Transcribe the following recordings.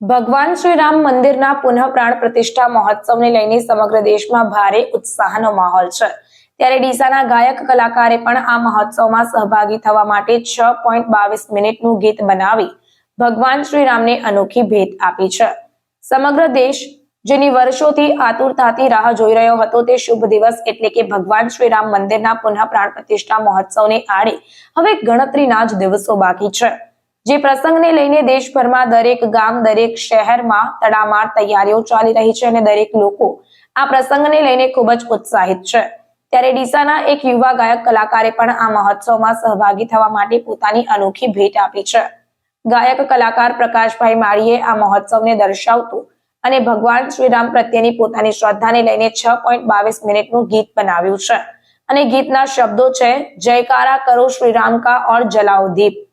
ભગવાન શ્રી રામ મંદિરના પુનઃ પ્રાણ પ્રતિષ્ઠા મહોત્સવને લઈને સમગ્ર દેશમાં ભારે ઉત્સાહનો માહોલ છે. ત્યારે ડીસાના ગાયક કલાકારે પણ આ મહોત્સવમાં સહભાગી થવા માટે છ પોઈન્ટ બાવીસ મિનિટનું ગીત બનાવી ભગવાન શ્રી રામને અનોખી ભેટ આપી છે. સમગ્ર દેશ, જેની વર્ષોથી આતુરતાથી રાહ જોઈ રહ્યો હતો, તે શુભ દિવસ એટલે કે ભગવાન શ્રી રામ મંદિરના પુનઃ પ્રાણ પ્રતિષ્ઠા મહોત્સવને આડે હવે ગણતરીના જ દિવસો બાકી છે. જે પ્રસંગને લઈને દેશભરમાં દરેક ગામ, દરેક શહેરમાં તડામાર તૈયારીઓ ચાલી રહી છે અને દરેક લોકો આ પ્રસંગને લઈને ખૂબ જ ઉત્સાહિત છે. ત્યારે ડીસાના એક યુવા ગાયક કલાકારે પણ આ મહોત્સવમાં સહભાગી થવા માટે પોતાની અનોખી ભેટ આપી છે. ગાયક કલાકાર પ્રકાશભાઈ માળીએ આ મહોત્સવને દર્શાવતું અને ભગવાન શ્રીરામ પ્રત્યેની પોતાની શ્રદ્ધાને લઈને છ પોઈન્ટ બાવીસ મિનિટનું ગીત બનાવ્યું છે. અને ગીતના શબ્દો છે, જયકારા કરો શ્રીરામ કા ઓર જલાઓ દીપ.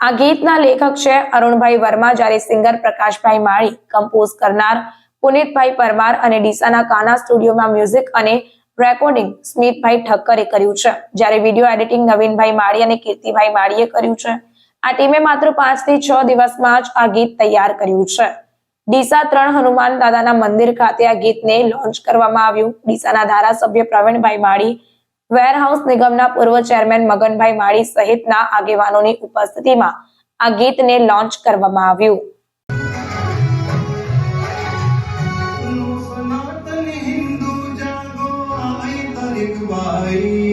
આ ગીતના લેખક છે અરુણભાઈ વર્મા, જ્યારે સિંગર પ્રકાશભાઈ માળી કમ્પોઝ કરનાર પુનિતભાઈ પરમાર અને ડીસાના કાના સ્ટુડિયોમાં મ્યુઝિક અને રેકોર્ડિંગ સ્મિતભાઈ ઠક્કરે કર્યું છે. જ્યારે વીડિયો એડિટિંગ નવીનભાઈ માળી અને કીર્તિભાઈ માળીએ કર્યું છે. આ ટીમે માત્ર પાંચથી છ દિવસમાં જ આ ગીત તૈયાર કર્યું છે. ડીસા ત્રણ હનુમાન દાદાના મંદિર ખાતે આ ગીતને લોન્ચ કરવામાં આવ્યું. ડીસાના ધારાસભ્ય પ્રવીણભાઈ માળી વેરહાઉસ નિગમના પૂર્વ ચેરમેન મગનભાઈ માળી સહિતના આગેવાનોની ઉપસ્થિતિમાં આ ગીતને લોન્ચ કરવામાં આવ્યું Bye.